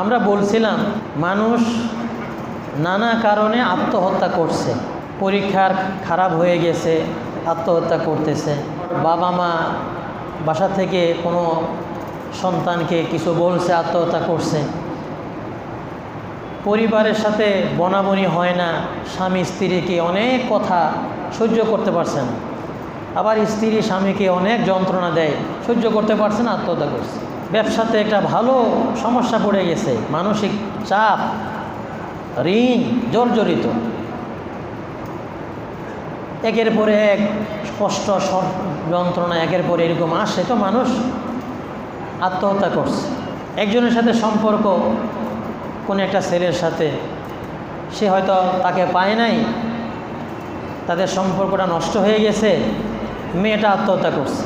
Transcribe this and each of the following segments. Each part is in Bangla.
আমরা বলছিলাম, মানুষ নানা কারণে আত্মহত্যা করছে। পরীক্ষার খারাপ হয়ে গেছে, আত্মহত্যা করতেছে। বাবা মা বাসা থেকে কোনো সন্তানকে কিছু বলছে, আত্মহত্যা করছে। পরিবারের সাথে বনাবনি হয় না, স্বামী স্ত্রীকে অনেক কথা সহ্য করতে পারছে না। আবার স্ত্রী স্বামীকে অনেক যন্ত্রণা দেয়, সহ্য করতে পারছে না, আত্মহত্যা করছে। ব্যবসাতে একটা ভালো সমস্যা পড়ে গেছে, মানসিক চাপ, ঋণ, জর্জরিত। একের পরে এক সব যন্ত্রণা একের পরে এরকম আসে তো মানুষ আত্মহত্যা করছে। একজনের সাথে সম্পর্ক, কোনো একটা ছেলের সাথে, সে হয়তো তাকে পায় নাই, তাদের সম্পর্কটা নষ্ট হয়ে গেছে, মেয়েটা আত্মহত্যা করছে।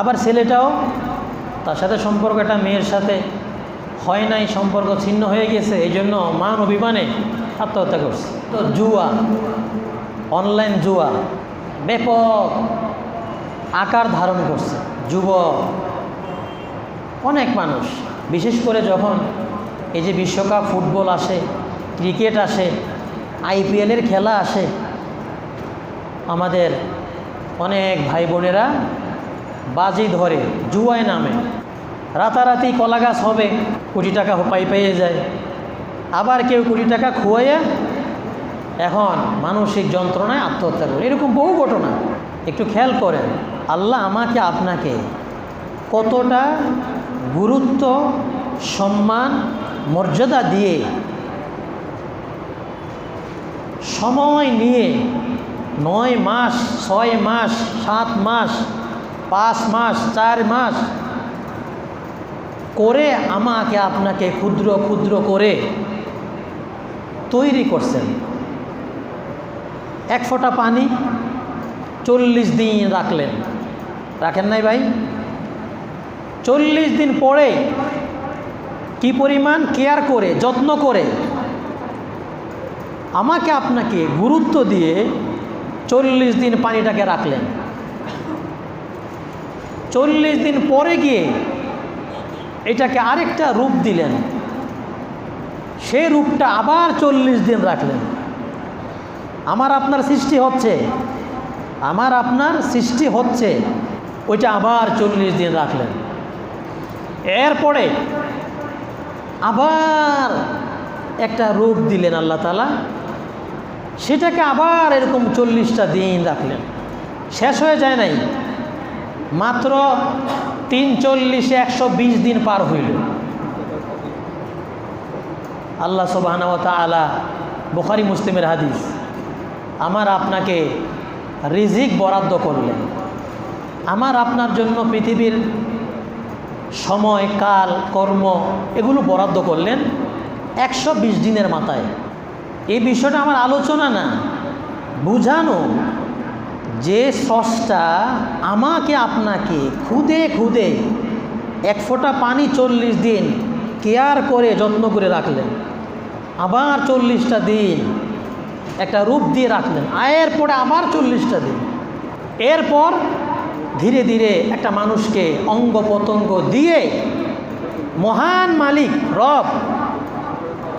আবার ছেলেটাও তার সাথে সম্পর্ক একটা মেয়ের সাথে হয় নাই, সম্পর্ক ছিন্ন হয়ে গেছে, এই জন্য মান অভিমানে আত্মহত্যা করছে। তো জুয়া অনলাইন জুয়া, ব্যাপক আকার ধারণ করছে। যুবক, অনেক মানুষ, বিশেষ করে যখন এই যে বিশ্বকাপ ফুটবল আসে, ক্রিকেট আসে আইপিএলের খেলা আসে, আমাদের অনেক ভাই বোনেরা বাজি ধরে, জুয়ায় নামে। রাতারাতি কলা গাছ হবে কোটি টাকা পাই পেয়ে যায়। আবার কেউ কোটি টাকা খুয়াইয়া এখন মানসিক যন্ত্রণায় আত্মহত্যা করে। এরকম বহু ঘটনা। একটু খেয়াল করেন, আল্লাহ আমাকে আপনাকে কতটা গুরুত্ব, সম্মান, মর্যাদা দিয়ে সময় নিয়ে নয় মাস, ছয় মাস, সাত মাস পাঁচ মাস, চার মাস করে আমাকে আপনাকে ক্ষুদ্র ক্ষুদ্র করে তৈরি করছেন। এক ফোঁটা পানি চল্লিশ দিন রাখলেন। রাখেন নাই ভাই? চল্লিশ দিন পরে কি পরিমাণ কেয়ার করে, যত্ন করে আমাকে আপনাকে গুরুত্ব দিয়ে চল্লিশ দিন পানিটাকে রাখলেন। চল্লিশ দিন পরে গিয়ে এটাকে আরেকটা রূপ দিলেন। সেই রূপটা আবার চল্লিশ দিন রাখলেন। আমার আপনার সৃষ্টি হচ্ছে। আমার আপনার সৃষ্টি হচ্ছে। ওইটা আবার চল্লিশ দিন রাখলেন। এরপরে আবার একটা রূপ দিলেন আল্লাহ তালা সেটাকে আবার এরকম চল্লিশটা দিন রাখলেন। শেষ হয়ে যায় নাই। মাত্র তিন চল্লিশে একশো বিশ দিন পার হইল। আল্লাহ সুবাহানাওয়া আলা বুখারি মুসলিমের হাদিস, আমার আপনাকে রিজিক বরাদ্দ করলেন। আমার আপনার জন্য পৃথিবীর সময়, কাল, কর্ম এগুলো বরাদ্দ করলেন একশো বিশ দিনের মাথায়। এই বিষয়টা আমার আলোচনা না, বুঝানো। যে স্রষ্টা আমাকে আপনাকে খুদে খুদে এক ফোঁটা পানি চল্লিশ দিন কেয়ার করে যত্ন করে রাখলেন। আবার চল্লিশটা দিন একটা রূপ দিয়ে রাখলেন। আয়ের পরে আবার চল্লিশটা দিন। এরপর ধীরে ধীরে একটা মানুষকে অঙ্গ প্রত্যঙ্গ দিয়ে মহান মালিক রব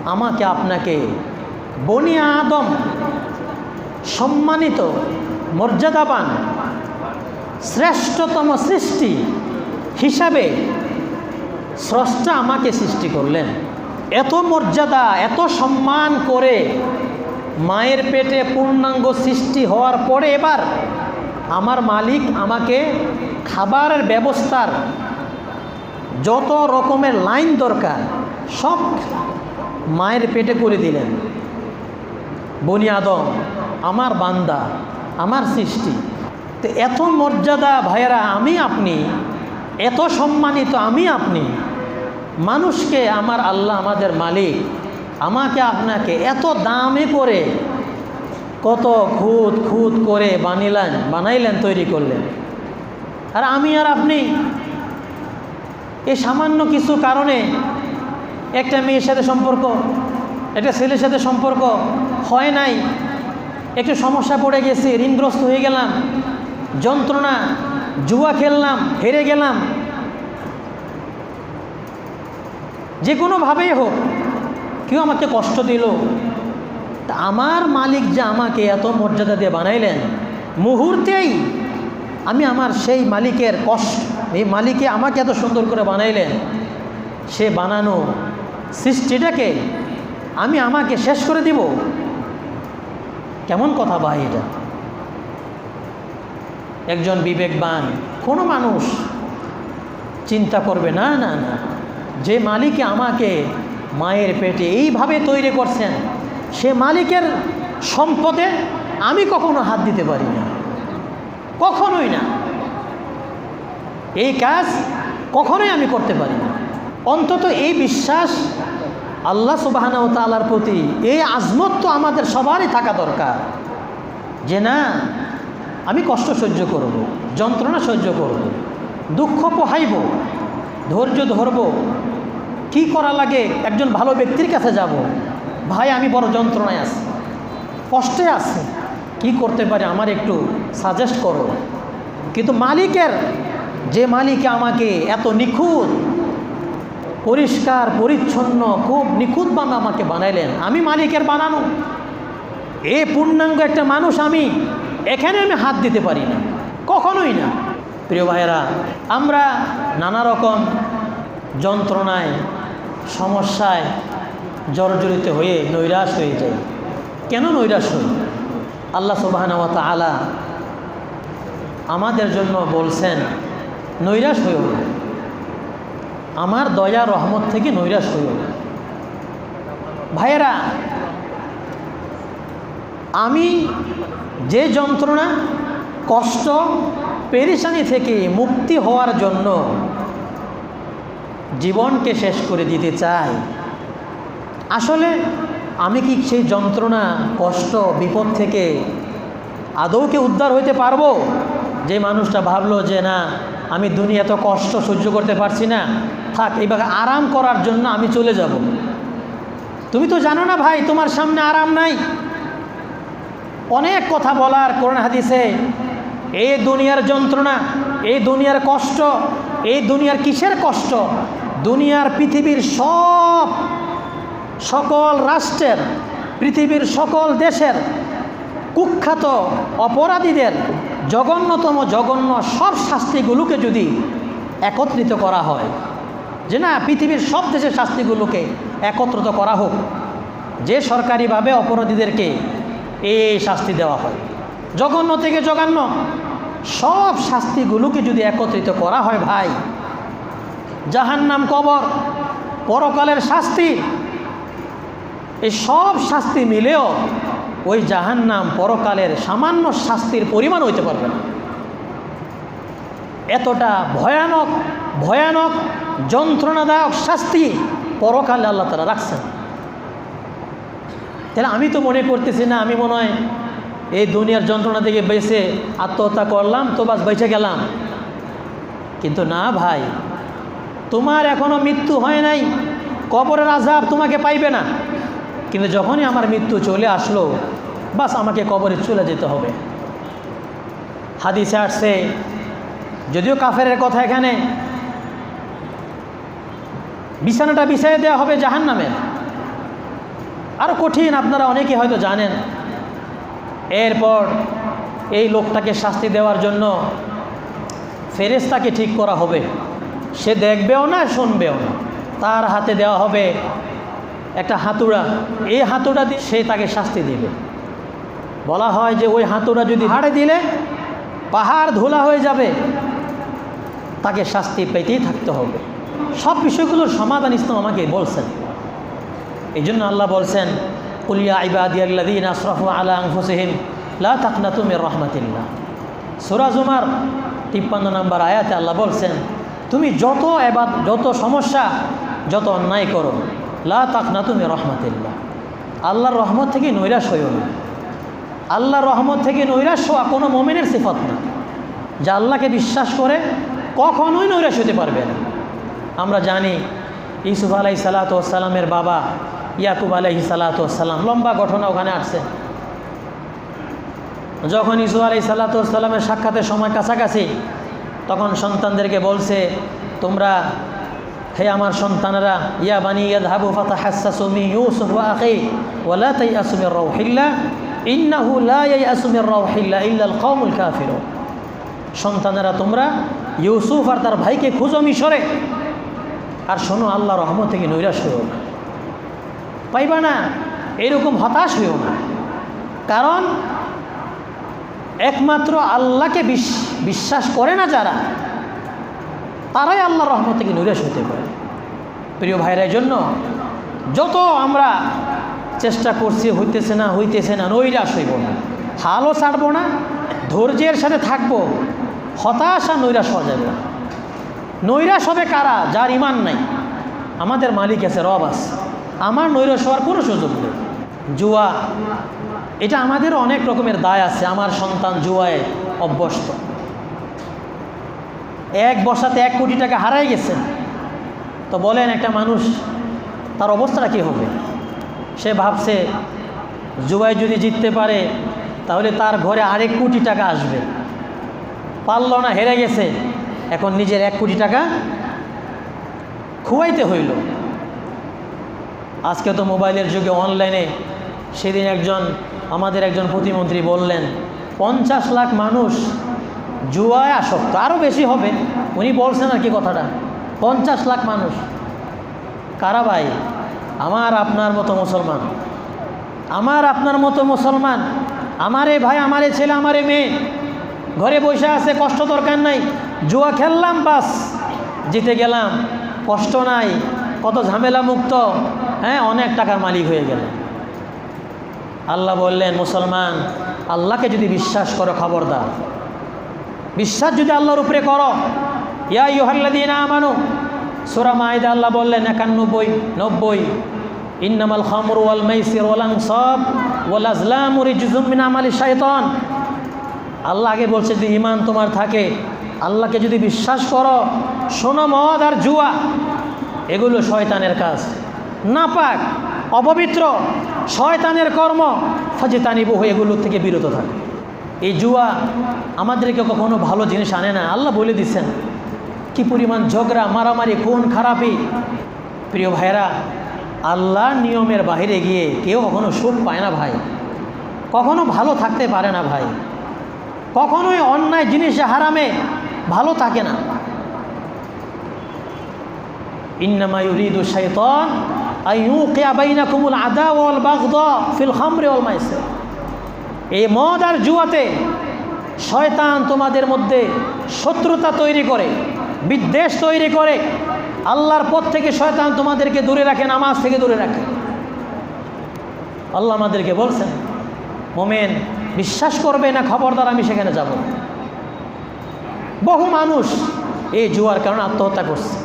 আমাকে আপনাকে বনিয়া আদম সম্মানিত মর্যাদাবান, শ্রেষ্ঠতম সৃষ্টি হিসাবে স্রষ্টা আমাকে সৃষ্টি করলেন। এত মর্যাদা, এত সম্মান করে মায়ের পেটে পূর্ণাঙ্গ সৃষ্টি হওয়ার পরে এবার আমার মালিক আমাকে খাবারের ব্যবস্থার যত রকমের লাইন দরকার, সব মায়ের পেটে করে দিলেন। বনি আদম, আমার বান্দা আমার সৃষ্টি। তো এত মর্যাদা ভাইয়েরা, আমি আপনি, এত সম্মানিত আমি আপনি, মানুষকে আমার আল্লাহ আমাদের মালিক, আমাকে আপনাকে এত দামে করে কত খুদ খুদ করে বানিলেন, বানাইলেন, তৈরি করলেন। আর আমি আর আপনি এই সামান্য কিছু কারণে একটা মেয়ের সাথে সম্পর্ক, একটা ছেলের সাথে সম্পর্ক হয় নাই। একটু সমস্যা পড়ে গেছে, ঋণগ্রস্ত হয়ে গেলাম, যন্ত্রণা, জুয়া খেললাম, হেরে গেলাম। যে কোনোভাবেই হোক, কেউ আমাকে কষ্ট দিল। তা আমার মালিক যে আমাকে এত মর্যাদা দিয়ে বানাইলেন, মুহূর্তেই আমি আমার সেই মালিকের কষ্ট, এই মালিকে আমাকে এত সুন্দর করে বানাইলেন, সে বানানো সৃষ্টিটাকে আমি আমাকে শেষ করে দিব। কেমন কথা ভাই এটা? একজন বিবেকবান, কোনো মানুষ চিন্তা করবে, না না না, যে মালিকে আমাকে মায়ের পেটে এইভাবে তৈরি করছেন, সে মালিকের সম্পদে আমি কখনো হাত দিতে পারি না। কখনোই না। এই কাজ কখনোই আমি করতে পারি না। অন্তত এই বিশ্বাস আল্লাহ সুবাহানা তালার প্রতি এই আজমত তো আমাদের সবারই থাকা দরকার। যে না, আমি কষ্ট সহ্য করব, যন্ত্রণা সহ্য করব, দুঃখ পোহাইব, ধৈর্য ধরব, কি করা লাগে, একজন ভালো ব্যক্তির কাছে যাব, ভাই আমি বড় যন্ত্রণায় আছি, কষ্টে আছি, কি করতে পারে আমার একটু সাজেস্ট করো। কিন্তু মালিকের, যে মালিক আমাকে এত নিখুঁত পরিষ্কার, পরিচ্ছন্ন, খুব নিখুঁত নিখুঁতভাবে আমাকে বানাইলেন। আমি মালিকের বানানো। এ পূর্ণাঙ্গ একটা মানুষ আমি, এখানে আমি হাত দিতে পারি না। কখনোই না। প্রিয় ভাইয়েরা, আমরা নানা রকম যন্ত্রণায়, সমস্যায় জর্জরিত হয়ে নৈরাশ হয়ে যাই। কেন নৈরাশ হই? আল্লাহ সুবাহানওয়াত আলা আমাদের জন্য বলছেন, নৈরাশ না। আমার দয়া রহমত থেকে নৈরাশ না। ভাইয়েরা, আমি যে যন্ত্রণা, কষ্ট, পেরেশানি থেকে মুক্তি হওয়ার জন্য জীবনকে শেষ করে দিতে চাই, আসলে আমি কি সেই যন্ত্রণা, কষ্ট, বিপদ থেকে আদৌকে উদ্ধার হইতে পারব? যে মানুষটা ভাবলো যে না আমি দুনিয়া এত কষ্ট সহ্য করতে পারছি না। থাক এইভাবে আরাম করার জন্য আমি চলে যাব। তুমি তো জানো না ভাই, তোমার সামনে আরাম নাই। অনেক কথা বলার কোরআন হাদিসে, এই দুনিয়ার যন্ত্রণা, এই দুনিয়ার কষ্ট, এই দুনিয়ার কিসের কষ্ট? দুনিয়ার পৃথিবীর সব, সকল রাষ্ট্রের, পৃথিবীর সকল দেশের কুখ্যাত অপরাধীদের জঘন্যতম, জঘন্য সব শাস্তিগুলোকে যদি একত্রিত করা হয়, যে না, পৃথিবীর সব দেশের শাস্তিগুলোকে একত্রিত করা হোক, যে সরকারিভাবে অপরাধীদেরকে এই শাস্তি দেওয়া হয়। জঘন্য থেকে জঘন্য সব শাস্তিগুলোকে যদি একত্রিত করা হয় ভাই, জাহান্নাম কবর, পরকালের শাস্তি, এই সব শাস্তি মিলেও ওই জাহান্নাম পরকালের সামান্য শাস্তির পরিমাণ হইতে পারবে না। এতটা ভয়ানক ভয়ানক, যন্ত্রণাদায়ক শাস্তি পরকালে আল্লাহ তারা রাখছেন। তাহলে আমি তো মনে করতেছি না, আমি মনে হয় এই দুনিয়ার যন্ত্রণা থেকে বেঁচে আত্মহত্যা করলাম, তো বাস বেঁচে গেলাম। কিন্তু না ভাই, তোমার এখনও মৃত্যু হয় নাই, কবরের আজাব তোমাকে পাইবে না। কিন্তু যখনই আমার মৃত্যু চলে আসলো, বাস আমাকে কবরে চলে যেতে হবে। হাদিসে আসছে, যদিও কাফেরের কথা এখানে, বিছানাটা বিছাইয়ে দেওয়া হবে জাহান নামের আরও কঠিন, আপনারা অনেকে হয়তো জানেন। এরপর এই লোকটাকে শাস্তি দেওয়ার জন্য ফেরেস্তাকে ঠিক করা হবে। সে দেখবেও না, শুনবেও না। তার হাতে দেওয়া হবে একটা হাতুড়া, এই হাতুড়া দিয়ে সে তাকে শাস্তি দিবে। বলা হয় যে ওই হাতুড়া যদি হাড়ে দিলে পাহাড় ধুলা হয়ে যাবে, তাকে শাস্তি পেতেই থাকতে হবে। সব বিষয়গুলোর সমাধান ইসলাম আমাকে বলছেন। এই জন্য আল্লাহ বলছেন কুলিয়া ইবাদিয়াল্লাদিন আশরফ আলা আংফুসহিম লা তাকনা তুমির রহমাতিল্লাহ। সুরাজুমার তিপ্পান্ন নম্বর আয়াতে আল্লাহ বলছেন, তুমি যত এবার যত সমস্যা, যত অন্যায় করো লা তাকনা তুমি রহমাতিল্লাহ। আল্লাহর রহমত থেকে নৈরাশ হইও না। আল্লাহর রহমত থেকে নৈরাশ হওয়া কোনো মোমেনের সিফত না। যা আল্লাহকে বিশ্বাস করে কখনোই নৈরাশ হতে পারবে না। আমরা জানি ইসুফ আলাই সালাতামের বাবা ইয়াকুব আলহি সালাতাম লম্বা ঘটনা ওখানে আসছে। যখন ইসুফ আলাই হে আমার সন্তানেরা, ইয়া বানি ইয়াদহাবু ফাতাহাসসাসু মিন ইউসুফ ওয়া আখি ওয়া লা তাইয়াসু মির রাউহিল্লাহ, ইন্নাহু লা ইয়াসু মির রাউহিল্লাহ ইল্লা আল কওমুল কাফিরুন। সন্তানেরা, তোমরা ইউসুফ আর তার ভাইকে খুঁজো মিশরে। আর শোনো, আল্লাহ রহমত থেকে নৈরাশ হইও না। পাইবা না, এরকম হতাশ হইও না। কারণ, একমাত্র আল্লাহকে বিশ- বিশ্বাস করে না যারা। তারাই আল্লাহ রহমত থেকে নৈরাশ হতে পারে। প্রিয় ভাইরা জন্য যত আমরা চেষ্টা করছি, হইতেছে না হইতেছে না নৈরাশ হইব না। হালও ছাড়বো না, ধৈর্যের সাথে থাকব, হতাশ নৈরাশ হওয়া যাবে না। নৈরাশ হবে কারা? যার ইমান নাই। আমাদের মালিক আছে, রব আছে। আমার নৈরাশ হওয়ার কোনো সুযোগ নেই। জুয়া, এটা আমাদের অনেক রকমের দায় আছে। আমার সন্তান জুয়ায় অভ্যস্ত। এক বসাতে এক কোটি টাকা হারাই গেছে। তো বলেন একটা মানুষ, তার অবস্থাটা কী হবে? সে ভাবছে, জুবাই যদি জিততে পারে, তাহলে তার ঘরে আরেক কোটি টাকা আসবে। পারল না, হেরে গেছে। এখন নিজের এক কোটি টাকা খুয়াইতে হইল। আজকে তো মোবাইলের যুগে অনলাইনে সেদিন একজন, আমাদের একজন প্রতিমন্ত্রী বললেন, পঞ্চাশ লাখ মানুষ জুয়ায় আসক্ত আরও বেশি হবে। উনি বলছেন আর কি কথাটা, পঞ্চাশ লাখ মানুষ। কারা ভাই? আমার আপনার মতো মুসলমান। আমার আপনার মতো মুসলমান। আমারে ভাই, আমারে ছেলে, আমারে মেয়ে। ঘরে বসে আছে, কষ্ট দরকার নাই। জুয়া খেললাম, বাস। জিতে গেলাম। কষ্ট নাই। কত ঝামেলা মুক্ত। হ্যাঁ অনেক টাকার মালিক হয়ে গেল। আল্লাহ বললেন, মুসলমান, আল্লাহকে যদি বিশ্বাস করো, খবরদার। বিশ্বাস যদি আল্লাহর উপরে করো। ইয়া ইউহাল্লাদিন আমানু, সুরা মাইদা আল্লাহ বললেন একানব্বই নব্বই, ইন্নামাল খামর ওয়াল মাইসির ওয়াল আনসাব ওয়াল আজলাম রিজুম মিন আমালি শাইতান। আল্লাহ আগে বলছে যদি ইমান তোমার থাকে, আল্লাহকে যদি বিশ্বাস করো, সোনা, মদ আর জুয়া, এগুলো শয়তানের কাজ। না পাক অপবিত্র, শয়তানের কর্ম ফজেতানি বহু এগুলো থেকে বিরত থাকে। এই জুয়া আমাদেরকে কখনো ভালো জিনিস আনে না। আল্লাহ বলে দিচ্ছেন কি পরিমাণ ঝগড়া, মারামারি কোন খারাপই প্রিয় ভাইরা আল্লাহর নিয়মের বাইরে গিয়ে কেউ কখনো সুখ পায় না ভাই। কখনো ভালো থাকতে পারে না ভাই। কখনোই অন্যায় জিনিসে হারামে ভালো থাকে না। ইন্নামা ইউরিদু শাইতান আইয়ুকিয়া বাইনাকুমুল আদাওয়া ওয়াল বাগদা ফিল খামরি ওয়াল মাইসির। এই মদ আর জুয়াতে শয়তান তোমাদের মধ্যে শত্রুতা তৈরি করে, বিদ্বেষ তৈরি করে। আল্লাহর পথ থেকে শয়তান তোমাদেরকে দূরে রাখে, নামাজ থেকে দূরে রাখে। আল্লাহ আমাদেরকে বলছেন, মোমেন, বিশ্বাস করবে না খবরদার, আমি সেখানে যাব। বহু মানুষ এই জুয়ার কারণে আত্মহত্যা করছে।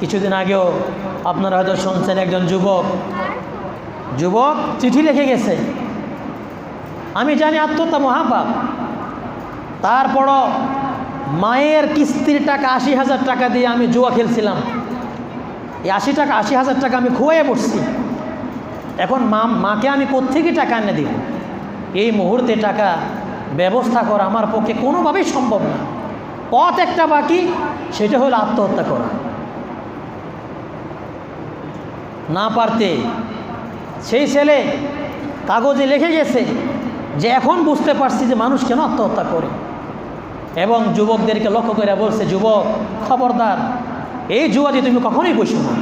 কিছুদিন আগেও আপনারা হয়তো শুনছেন একজন যুবক যুবক, চিঠি লিখে গেছে। আমি জানি আত্মহত্যা মহাপাপ। তারপরও মায়ের কিস্তির টাকা আশি হাজার টাকা দিয়ে আমি জুয়া খেলছিলাম। এই আশি টাকা, আশি হাজার টাকা আমি খুয়াইয়ে পড়ছি। এখন মা, মাকে আমি কোত্থেকে টাকা এনে দিব? এই মুহূর্তে টাকা ব্যবস্থা করা আমার পক্ষে কোনোভাবেই সম্ভব না। পথ একটা বাকি, সেটা হলো আত্মহত্যা করা। না পারতে সেই ছেলে কাগজে লিখে গেছে যে এখন বুঝতে পারছি যে মানুষ কেন আত্মহত্যা করে। এবং যুবকদেরকে লক্ষ্য করে বলছে, যুবক, খবরদার, এই জুয়াতে তুমি কখনোই বসো না।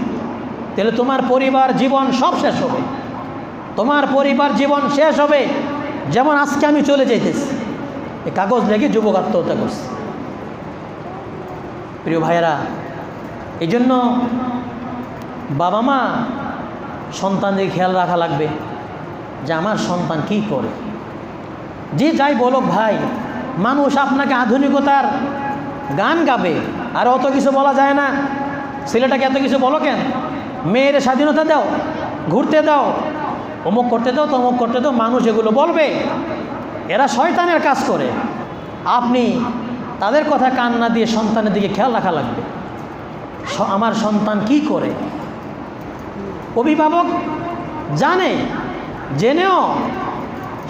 তাহলে তোমার পরিবার জীবন সব শেষ হবে। তোমার পরিবার জীবন শেষ হবে যেমন আজকে আমি চলে যাইতেছি। এই কাগজ লেগে যুবক আত্মহত্যা করছে। প্রিয় ভাইয়েরা এই জন্য বাবা মা সন্তানদের খেয়াল রাখা লাগবে যে আমার সন্তান কি করে। যে যাই বলুক ভাই, মানুষ আপনাকে আধুনিকতার গান গাবে, আর অত কিছু বলা যায় না। ছেলেটাকে এত কিছু বলো কেন? মেয়ের স্বাধীনতা দাও, ঘুরতে দাও, অমুক করতে দাও, তমুক করতে দাও, মানুষ এগুলো বলবে। এরা শয়তানের কাজ করে। আপনি তাদের কথা কান না দিয়ে সন্তানের দিকে খেয়াল রাখা লাগবে। আমার সন্তান কি করে? অভিভাবক জানে, জেনেও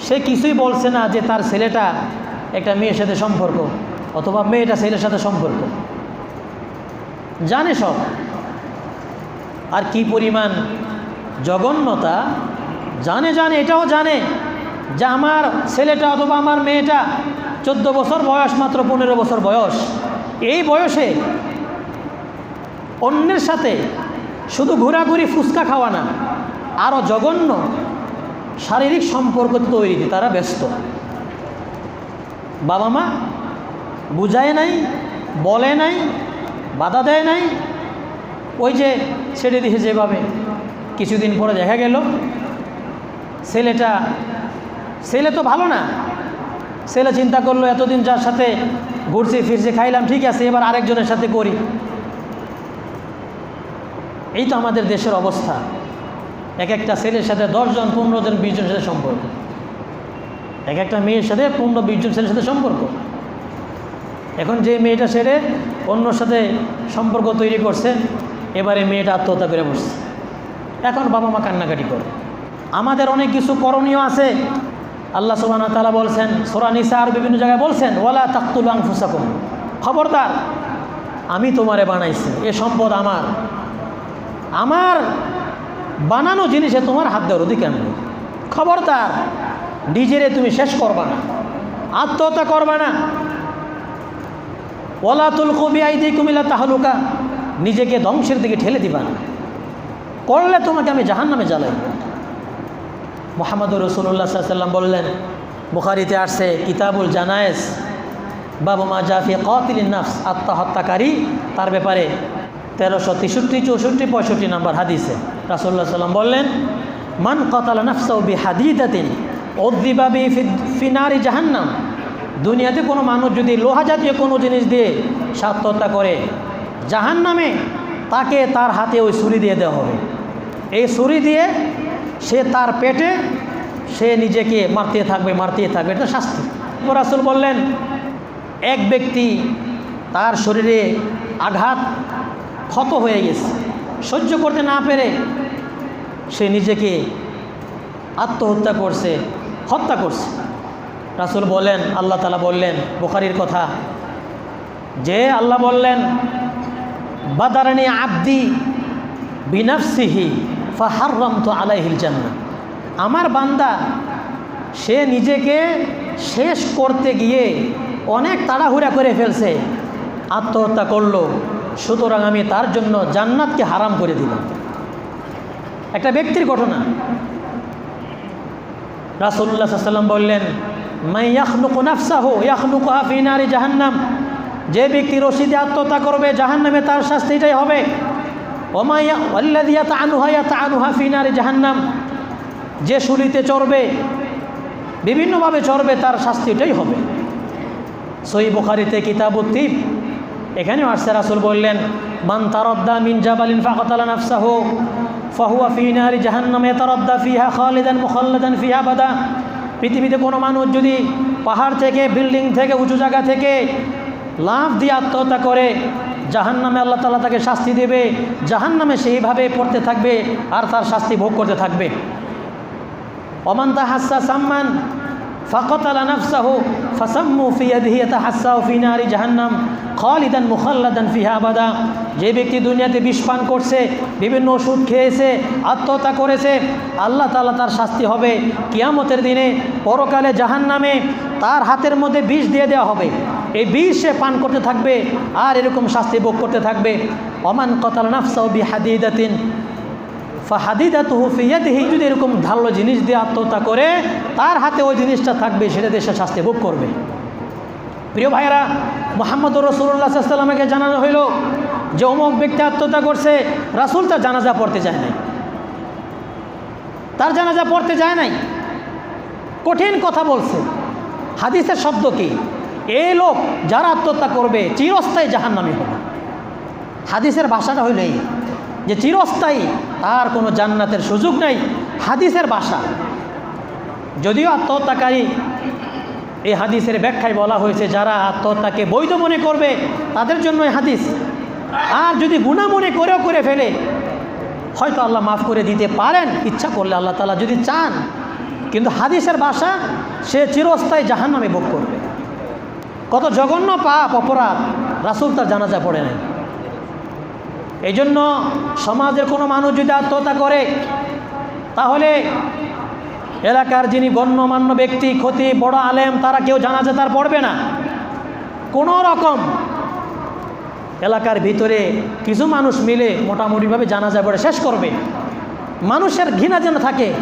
সে কিছুই বলছে না যে তার ছেলেটা একটা মেয়ের সাথে সম্পর্ক অথবা মেয়েটা ছেলের সাথে সম্পর্ক। জানে সব। আর কি পরিমাণ জঘন্যতা, জানে জানে, এটাও জানে যে আমার ছেলেটা অথবা আমার মেয়েটা চোদ্দ বছর বয়স মাত্র পনেরো বছর বয়স। এই বয়সে অন্যের সাথে শুধু ঘোরাঘুরি ফুচকা খাওয়া না আরও জঘন্য শারীরিক সম্পর্ক তৈরিতে তারা ব্যস্ত। বাবা মা বুঝায় নাই, বলে নাই, বাধা দেয় নাই। ওই যে ছেড়ে দিয়েছে যেভাবে কিছুদিন পরে দেখা গেল, ছেলেটা, ছেলে তো ভালো না। ছেলে চিন্তা করল, এতদিন যার সাথে ঘুরছি, ফিরছি, খাইলাম, ঠিক আছে, এবার আরেকজনের সাথে করি। এই তো আমাদের দেশের অবস্থা। এক একটা ছেলের সাথে দশজন পনেরো জন বিশ জনের সাথে সম্পর্ক। এক একটা মেয়ের সাথে পনেরো বিশ জন ছেলের সাথে সম্পর্ক। এখন যে মেয়েটা ছেড়ে অন্যর সাথে সম্পর্ক তৈরি করছে, এবারে মেয়েটা আত্মহত্যা করে বসছে। এখন বাবা মা কান্নাকাটি করে। আমাদের অনেক কিছু করণীয় আছে। আল্লাহ সুবাহ তালা বলছেন, সোরা নিসা আর বিভিন্ন জায়গায় বলছেন, ওয়ালা তাক্তুল আংফুসাকুম খবরদার, আমি তোমারে বানাইছি, এ সম্পদ আমার। আমার বানানো জিনিসে তোমার হাত দেওয়ার অধিকার নেই খবরদার নিজেরে তুমি শেষ করবা না, আত্মহত্যা করবা না। ওলা তুল কবি আইদি কুমিল্লা তাহলুকা, নিজেকে ধ্বংসের দিকে ঠেলে দিবা না। করলে তোমাকে আমি জাহান নামে জ্বালাই মোহাম্মদ রসুল্লাহ সাল্লাম বললেন, বুখারিতে আসছে, কিতাবুল জানায়েস বাবু মা জাফি কতিল নাফস, আত্মহত্যাকারী, তার ব্যাপারে তেরোশো তেষট্টি, চৌষট্টি পঁয়ষট্টি নাম্বার হাদিসে রাসুল্লাহ সাল্লাম বললেন, মান কতালা নাফসাউ বি হাদিদাতিন অদ্দিবাবি ফিনারি জাহান্নাম। দুনিয়াতে কোনো মানুষ যদি লোহা জাতীয় কোনো জিনিস দিয়ে সে করে জাহান নামে তাকে তার হাতে ওই ছুরি দিয়ে দেওয়া হবে। এই ছুরি দিয়ে সে তার পেটে সে নিজেকে মারতে থাকবে মারতে থাকবে, এটা শাস্তি। রাসুল বললেন, এক ব্যক্তি তার শরীরে আঘাত ক্ষত হয়ে গেছে। সহ্য করতে না পেরে সে নিজেকে আত্মহত্যা করছে, হত্যা করছে। রাসুল বলেন আল্লাহ তালা বললেন, বোখারির কথা, যে আল্লাহ বললেন, বাদারানি আব্দি বিনাফসিহি ফাহারম তো আলাইহিল জান্না আমার বান্দা, সে নিজেকে শেষ করতে গিয়ে অনেক তাড়াহুড়া করে ফেলছে, আত্মহত্যা করল সুতরাং আমি তার জন্য জান্নাতকে হারাম করে দিলাম। একটা ব্যক্তির ঘটনা। রাসুল্লাহ সাল্লাম বললেন মাই ইয়াখলুক নাফসাহ ইয়াখলুক হাফিনারি জাহান্নাম। যে ব্যক্তি রশিদে আত্মহত্যা করবে, জাহান্নামে তার শাস্তিটাই হবে। ওমাইয়া আল্লাদিয়া তানুহাইয়া তানুহা ফিনারি জাহান্নাম। যে শুলিতে চড়বে, বিভিন্নভাবে চড়বে, তার শাস্তিটাই হবে। সই বোখারিতে কিতাবুদ্দীপ এখানেও আসছে রাসুল বললেন, মান তারদ্দা মিন জাবালিন ফাকতালা নাফসাহ, ফাহুয়া ফিনারি জাহান্নামে তারদ্দা ফিহা খালিদান মুখাল্লাদান ফিহা বাদা পৃথিবীতে কোনো মানুষ যদি পাহাড় থেকে, বিল্ডিং থেকে, উঁচু জায়গা থেকে লাভ দিয়ে আত্মহত্যা করে জাহান নামে আল্লাহ তালা তাকে শাস্তি দেবে জাহান নামে সেইভাবে পড়তে থাকবে আর তার শাস্তি ভোগ করতে থাকবে। অমান্তা হাসা সাম্মান আলা নাফসাহু, ফাসাম্মু ফি ইয়াদিহি ইয়াতাহাসাউ ফি নারি জাহান্নাম, খালিদান মুখাল্লাদান ফিহা যে ব্যক্তি দুনিয়াতে বিষ পান করছে, বিভিন্ন ওষুধ খেয়েছে, আত্মহত্যা করেছে, আল্লাহ তাআলা তার শাস্তি হবে। কিয়ামতের দিনে পরকালে জাহান্নামে তার হাতের মধ্যে বিষ দিয়ে দেওয়া হবে। এই বিষ সে পান করতে থাকবে, আর এরকম শাস্তি ভোগ করতে থাকবে। অমান কতাল নাফসাউ বি হাদিদাতিন ফাহাদিদা তো হুফিয়াতিহি যদি এরকম ধারালো জিনিস দিয়ে আত্মহত্যা করে, তার হাতে ওই জিনিসটা থাকবে, সেটা দেশে শাস্তি ভোগ করবে। প্রিয় ভাইয়েরা মোহাম্মদ রসুল্লাহ সাল্লামকে জানানো হইল যে অমুক ব্যক্তি আত্মহত্যা করছে, রাসুল তার জানাজা পড়তে যায় নাই। তার জানাজা পড়তে যায় নাই। কঠিন কথা বলছে। হাদিসের শব্দ কি? এই লোক যারা আত্মহত্যা করবে, চিরস্থায়ী জাহান্নামি হবে। হাদিসের ভাষাটা হইল এই। যে চিরস্থায়ী, তার কোনো জান্নাতের সুযোগ নেই। হাদিসের বাসা যদিও আত্মহত্যাকারী, এই হাদিসের ব্যাখ্যায় বলা হয়েছে, যারা আত্মহত্যাকে বৈধ মনে করবে, তাদের জন্য হাদিস। আর যদি গুণা মনে করেও করে ফেলে, হয়তো আল্লাহ মাফ করে দিতে পারেন, ইচ্ছা করলে আল্লাহ তালা যদি চান। কিন্তু হাদিসের বাসা সে চিরস্থায়ী জাহান নামে ভোগ করবে। কত জঘন্য পাপ, অপরাধ, রাসুল তার জানাজা পড়ে নাই। এই জন্য সমাজের কোনো মানুষ যদি আত্মহত্যা করে, তাহলে এলাকার যিনি গণ্যমান্য ব্যক্তি, ক্ষতি, বড় আলেম, তারা কেউ জানা জানাজা তার পড়বে না। কোনো রকম এলাকার ভিতরে কিছু মানুষ মিলে মোটামুটিভাবে জানাজা পড়ে, শেষ করবে। মানুষের ঘৃণা যেন থাকে।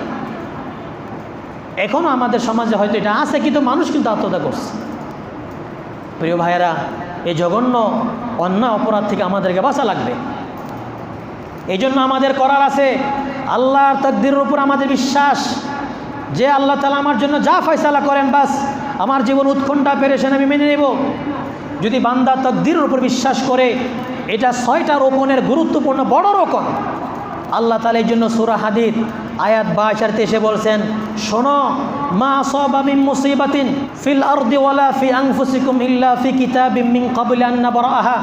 এখনও আমাদের সমাজে হয়তো এটা আছে, কিন্তু মানুষ কিন্তু আত্মহত্যা করছে। প্রিয় ভাইয়েরা, এই জঘন্য অন্যায় অপরাধ থেকে আমাদেরকে বাঁচা লাগবে। এই জন্য আমাদের করার আছে আল্লাহর তকদিরের উপর আমাদের বিশ্বাস। যে আল্লাহ তালা আমার জন্য যা ফয়সালা করেন, বাস আমার জীবন উৎকণ্ঠা পেরেছেন আমি মেনে নেব। যদি বান্দা তকদিরের উপর বিশ্বাস করে, এটা ছয়টা রোপণের গুরুত্বপূর্ণ বড় রোপণ। আল্লাহ তালা এই জন্য সুরা হাদিদ আয়াত বা আচারতে এসে বলছেন, শোনো, মা সবামিন মুসিবাতিন ফিল আরদি ওয়ালা ফি আনফুসিকুম ইল্লা ফি কিতাবিম মিন ক্বাবলি আন নাবরাহা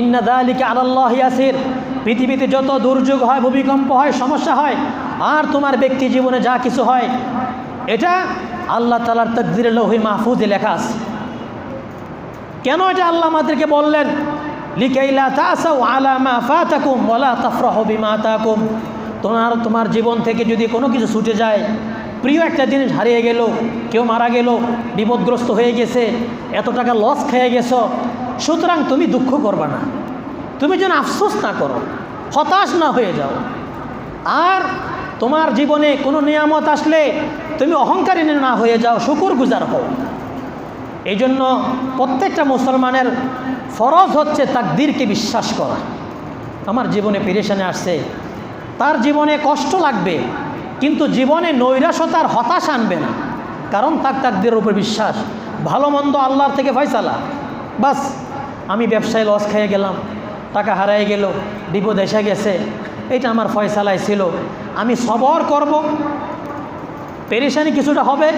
ইন্না যালিকা আলাল্লাহি ইয়াসির। পৃথিবীতে যত দুর্যোগ হয়, ভূমিকম্প হয়, সমস্যা হয়, আর তোমার ব্যক্তি জীবনে যা কিছু হয়, এটা আল্লাহ তালার তকদিরে লৌহি মাহফুজে লেখা আছে। কেন এটা আল্লাহ আমাদেরকে বললেন? লিকাইলা তাসাউ আলা মা ফাতাকুম ওয়ালা তাফরাহু বিমা আতাকুম। তোমার তোমার জীবন থেকে যদি কোনো কিছু ছুটে যায়, প্রিয় একটা জিনিস হারিয়ে গেল, কেউ মারা গেল, বিপদগ্রস্ত হয়ে গেছে, এত টাকা লস খেয়ে গেছো, সুতরাং তুমি দুঃখ করবা না। তুমি যেন আফসোস না করো। হতাশ না হয়ে যাও। আর তোমার জীবনে কোনো নিয়ামত আসলে তুমি অহংকারী না হয়ে যাও শুকুর গুজার হও। এই জন্য প্রত্যেকটা মুসলমানের ফরজ হচ্ছে তাকদিরকে বিশ্বাস করা। আমার জীবনে পেরেশানে আসছে। তার জীবনে কষ্ট লাগবে, কিন্তু জীবনে নৈরাশতার হতাশ আনবে না। কারণ তাক তাকদিরের উপর বিশ্বাস। ভালো মন্দ আল্লাহর থেকে ফয়সালা। বাস, আমি ব্যবসায় লস খেয়ে গেলাম। টাকা হারাই গেল, বিপদ এসে গেছে। এটা আমার ফয়সালায় ছিল। আমি সবর করব। পেরেশানি কিছুটা হবে,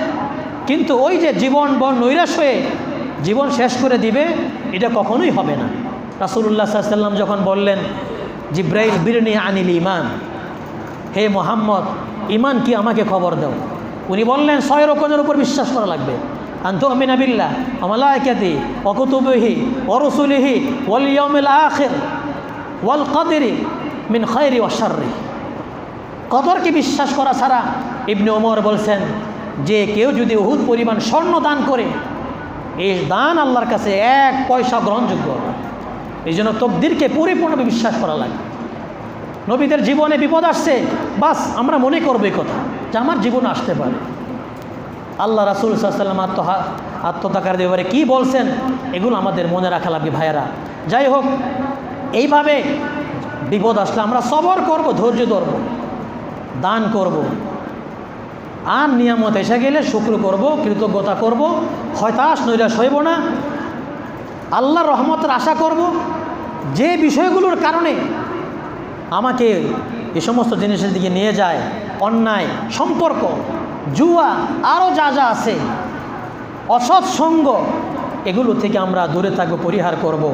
কিন্তু ওই যে জীবন বন নৈরাশ হয়ে জীবন শেষ করে দিবে, এটা কখনোই হবে না। রাসুল্লাহ সাল্লাম যখন বললেন, জিব্রাইল বিরনি আনিল ইমান হে মোহাম্মদ ইমান কি আমাকে খবর দাও? উনি বললেন, ছয় রকমের উপর বিশ্বাস করা লাগবে। আন্ত আমিন আবিল্লা আমালায়াতি অকুতুবহি ওরসুলিহি ওয়াল ইয়মিল আখির ওয়াল কাদেরি মিন খয়রি ওয়াশাররি কদরকে বিশ্বাস করা ছাড়া ইবনে ওমর বলছেন যে কেউ যদি উহুদ পরিমাণ স্বর্ণ দান করে, এই দান আল্লাহর কাছে এক পয়সা গ্রহণযোগ্য এই জন্য তকদিরকে পরিপূর্ণভাবে বিশ্বাস করা লাগে। নবীদের জীবনে বিপদ আসছে, বাস আমরা মনে করব এই কথা যে আমার জীবনে আসতে পারে। আল্লাহ রাসুল সাল্লাম আত্মহা আত্মত্যাকারদের ব্যাপারে কী বলছেন? এগুলো আমাদের মনে রাখা লাগবে ভাইয়েরা। যাই হোক, এইভাবে বিপদ আসলে আমরা সবর করব, ধৈর্য ধরব, দান করব। আর নিয়ামত এসে গেলে শুক্র করব, কৃতজ্ঞতা করব, হতাশ নৈরাশ হইব না। আল্লাহর রহমতের আশা করব। যে বিষয়গুলোর কারণে আমাকে এ সমস্ত জিনিসের দিকে নিয়ে যায়, অন্যায়, সম্পর্ক জুয়া আরও যা যা আছে অসৎ সঙ্গ এগুলো থেকে আমরা দূরে থাকব পরিহার করব।